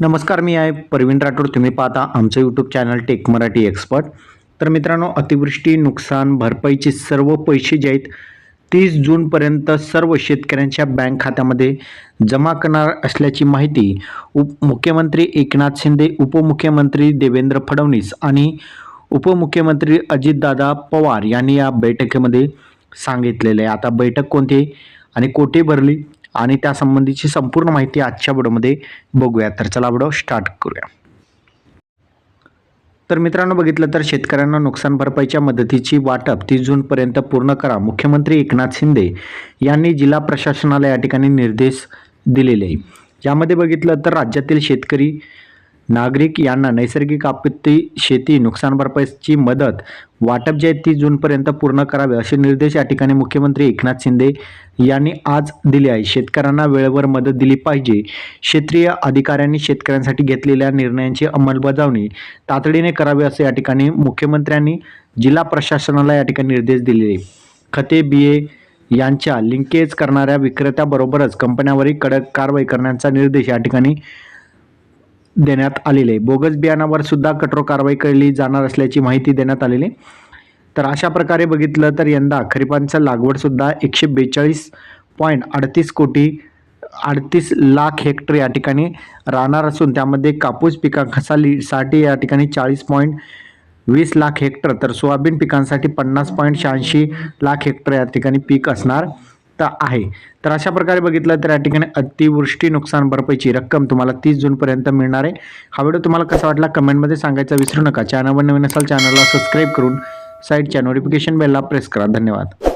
नमस्कार मी आहे परवीन राठोड. तुम्ही पाहता आमचं YouTube channel Tech Marathi expert तर मित्रांनो अतिवृष्टी नुकसान भरपाईचे सर्व पैसे जे आहेत तीस जूनपर्यंत सर्व शेतकऱ्यांच्या बँक खात्यामध्ये जमा करणार असल्याची माहिती उप मुख्यमंत्री एकनाथ शिंदे उपमुख्यमंत्री देवेंद्र फडणवीस आणि उपमुख्यमंत्री अजितदादा पवार यांनी या बैठकीमध्ये सांगितलेलं आहे. आता बैठक कोणती आहे आणि कोठे भरली? आणि त्यासंबंधीची संपूर्ण माहिती आजच्या व्हिडिओमध्ये बघूया. तर चला व्हिडिओ स्टार्ट करूया. तर मित्रांनो बघितलं तर शेतकऱ्यांना नुकसान भरपाईच्या मदतीची वाटप तीस जूनपर्यंत पूर्ण करा मुख्यमंत्री एकनाथ शिंदे यांनी जिल्हा प्रशासनाला या ठिकाणी निर्देश दिलेले. आहे यामध्ये बघितलं तर राज्यातील शेतकरी नागरिक यांना नैसर्गिक आपत्ती शेती नुकसान भरपाईची मदत वाटप जे आहे ती जूनपर्यंत पूर्ण करावे असे निर्देश या ठिकाणी मुख्यमंत्री एकनाथ शिंदे यांनी आज दिले आहे शेतकऱ्यांना वेळेवर मदत दिली पाहिजे. क्षेत्रीय अधिकाऱ्यांनी शेतकऱ्यांसाठी घेतलेल्या निर्णयांची अंमलबजावणी तातडीने करावी असे या ठिकाणी मुख्यमंत्र्यांनी जिल्हा प्रशासनाला या ठिकाणी निर्देश दिलेले खते बिये यांच्या लिंकेज करणाऱ्या विक्रेत्याबरोबरच कंपन्यावरही कडक कारवाई करण्याचा निर्देश या ठिकाणी देण्यात आलेले बोगस बियाणावर सुद्धा कठोर कारवाई केली जाणार असल्याची माहिती देण्यात आलेली आहे. तर अशा प्रकारे बघितलं तर यंदा खरीपांचं लागवडसुद्धा एकशे बेचाळीस पॉईंट अडतीस कोटी अडतीस लाख हेक्टर या ठिकाणी राहणार असून त्यामध्ये कापूस पिकांसाठी साठी या ठिकाणी चाळीस पॉईंट वीस लाख हेक्टर तर सोयाबीन पिकांसाठी पन्नास पॉईंट शहाऐंशी लाख हेक्टर या ठिकाणी पीक असणार आवश्यकता आहे. तर अशा प्रकारे बघितलं तर या ठिकाणी अतिवृष्टी नुकसान भरपाईची रक्कम तुम्हाला तीस जूनपर्यंत मिळणार आहे. हा व्हिडिओ तुम्हाला कसा वाटला कमेंटमध्ये सांगायचा विसरू नका. चॅनलवर नवीन असाल चॅनलला सबस्क्राईब करून साईडच्या नोटिफिकेशन बेलला प्रेस करा. धन्यवाद.